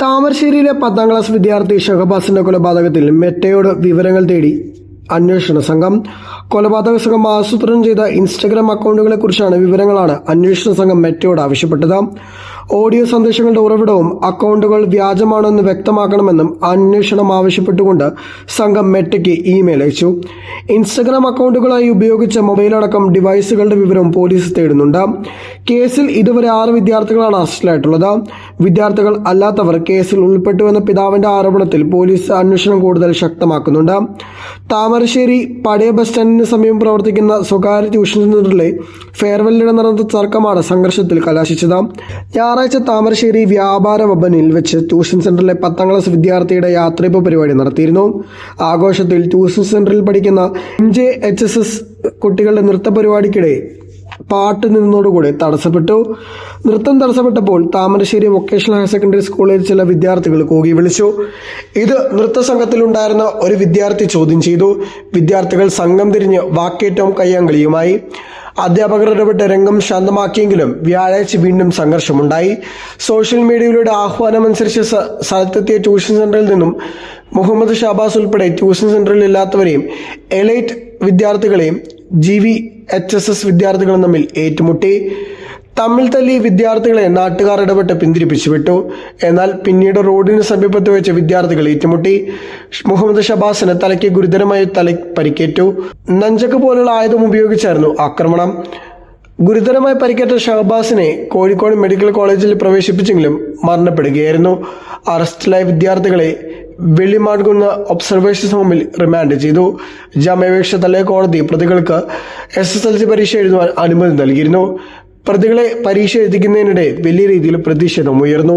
താമരശ്ശേരിയിലെ പത്താം ക്ലാസ് വിദ്യാർത്ഥി ഷഹബാസിന്റെ കൊലപാതകത്തിൽ മെറ്റയോട് വിവരങ്ങൾ തേടി അന്വേഷണ സംഘം കൊലപാതക സംഘം ആസൂത്രണം ചെയ്ത ഇൻസ്റ്റഗ്രാം അക്കൗണ്ടുകളെ കുറിച്ചാണ് വിവരങ്ങളാണ് അന്വേഷണ സംഘം മെറ്റയോട് ആവശ്യപ്പെട്ടത്. ഓഡിയോ സന്ദേശങ്ങളുടെ ഉറവിടവും അക്കൗണ്ടുകൾ വ്യാജമാണെന്ന് വ്യക്തമാക്കണമെന്നും അന്വേഷണം ആവശ്യപ്പെട്ടുകൊണ്ട് സംഘം മെറ്റയ്ക്ക് ഇമെയിൽ അയച്ചു. ഇൻസ്റ്റഗ്രാം അക്കൗണ്ടുകളായി ഉപയോഗിച്ച മൊബൈലടക്കം ഡിവൈസുകളുടെ വിവരം പോലീസ് തേടുന്നുണ്ട്. കേസിൽ ഇതുവരെ ആറ് വിദ്യാർത്ഥികളാണ് അറസ്റ്റിലായിട്ടുള്ളത്. വിദ്യാർത്ഥികൾ അല്ലാത്തവർ കേസിൽ ഉൾപ്പെട്ടുവെന്ന പിതാവിന്റെ ആരോപണത്തിൽ പോലീസ് അന്വേഷണം കൂടുതൽ ശക്തമാക്കുന്നുണ്ട്. താമരശ്ശേരി പഴയ ബസ് സ്റ്റാൻഡിന് സമീപം പ്രവർത്തിക്കുന്ന സ്വകാര്യ ട്യൂഷൻ സെന്ററിലെ ഫെയർവെല്ലിടെ നടന്ന തർക്കമാണ് സംഘർഷത്തിൽ കലാശിച്ചത്. ഞായറാഴ്ച താമരശ്ശേരി വ്യാപാര ഭവനിൽ വെച്ച് ട്യൂഷൻ സെന്ററിലെ പത്താം ക്ലാസ് വിദ്യാർത്ഥിയുടെ യാത്രയപ്പ് പരിപാടി നടത്തിയിരുന്നു. ആഘോഷത്തിൽ ട്യൂഷൻ സെന്ററിൽ പഠിക്കുന്ന M J H S S കുട്ടികളുടെ നൃത്ത പരിപാടിക്കിടെ പാട്ട് നിന്നതോടുകൂടി തടസ്സപ്പെട്ടു. നൃത്തം തടസ്സപ്പെട്ടപ്പോൾ താമരശ്ശേരി വൊക്കേഷണൽ ഹയർ സെക്കൻഡറി സ്കൂളിൽ ചില വിദ്യാർത്ഥികൾ കൂകി വിളിച്ചു. ഇത് നൃത്ത സംഘത്തിലുണ്ടായിരുന്ന ഒരു വിദ്യാർത്ഥി ചോദ്യം ചെയ്തു. വിദ്യാർത്ഥികൾ സംഘം തിരിഞ്ഞ് വാക്കേറ്റവും കയ്യാങ്കളിയുമായി. അധ്യാപകർ ഇടപെട്ട് രംഗം ശാന്തമാക്കിയെങ്കിലും വ്യാഴാഴ്ച വീണ്ടും സംഘർഷമുണ്ടായി. സോഷ്യൽ മീഡിയയിലൂടെ ആഹ്വാനമനുസരിച്ച് സ്ഥലത്തെത്തിയ ട്യൂഷൻ സെന്ററിൽ നിന്നും മുഹമ്മദ് ഷാബാസ് ഉൾപ്പെടെ ട്യൂഷൻ സെന്ററിൽ ഇല്ലാത്തവരെയും എലൈറ്റ് വിദ്യാർത്ഥികളെയും G V H S S വിദ്യാർത്ഥികളും തമ്മിൽ ഏറ്റുമുട്ടി. തമ്മിൽ തല്ലി വിദ്യാർത്ഥികളെ നാട്ടുകാർ ഇടപെട്ട് പിന്തിരിപ്പിച്ചു വിട്ടു. എന്നാൽ പിന്നീട് റോഡിന് സമീപത്ത് വെച്ച് വിദ്യാർത്ഥികൾ ഏറ്റുമുട്ടി. മുഹമ്മദ് ഷബാസിന് തലയ്ക്ക് ഗുരുതരമായി തല പരിക്കേറ്റു. നഞ്ചക്ക് പോലുള്ള ആയുധം ഉപയോഗിച്ചായിരുന്നു ആക്രമണം. ഗുരുതരമായി പരിക്കേറ്റ ഷഹബാസിനെ കോഴിക്കോട് മെഡിക്കൽ കോളേജിൽ പ്രവേശിപ്പിച്ചെങ്കിലും മരണപ്പെടുകയായിരുന്നു. അറസ്റ്റിലായ വിദ്യാർത്ഥികളെ വെള്ളിമാടുകുന്ന ഒബ്സർവേഷൻ ഹോമിൽ റിമാൻഡ് ചെയ്തു. ജാമ്യാപേക്ഷ തള്ളിയ കോടതി പ്രതികൾക്ക് എസ് എസ് എൽ സി പരീക്ഷ എഴുതുവാൻ അനുമതി നൽകിയിരുന്നു. പ്രതികളെ പരീക്ഷ എഴുതിക്കുന്നതിനിടെ വലിയ രീതിയിൽ പ്രതിഷേധം ഉയർന്നു.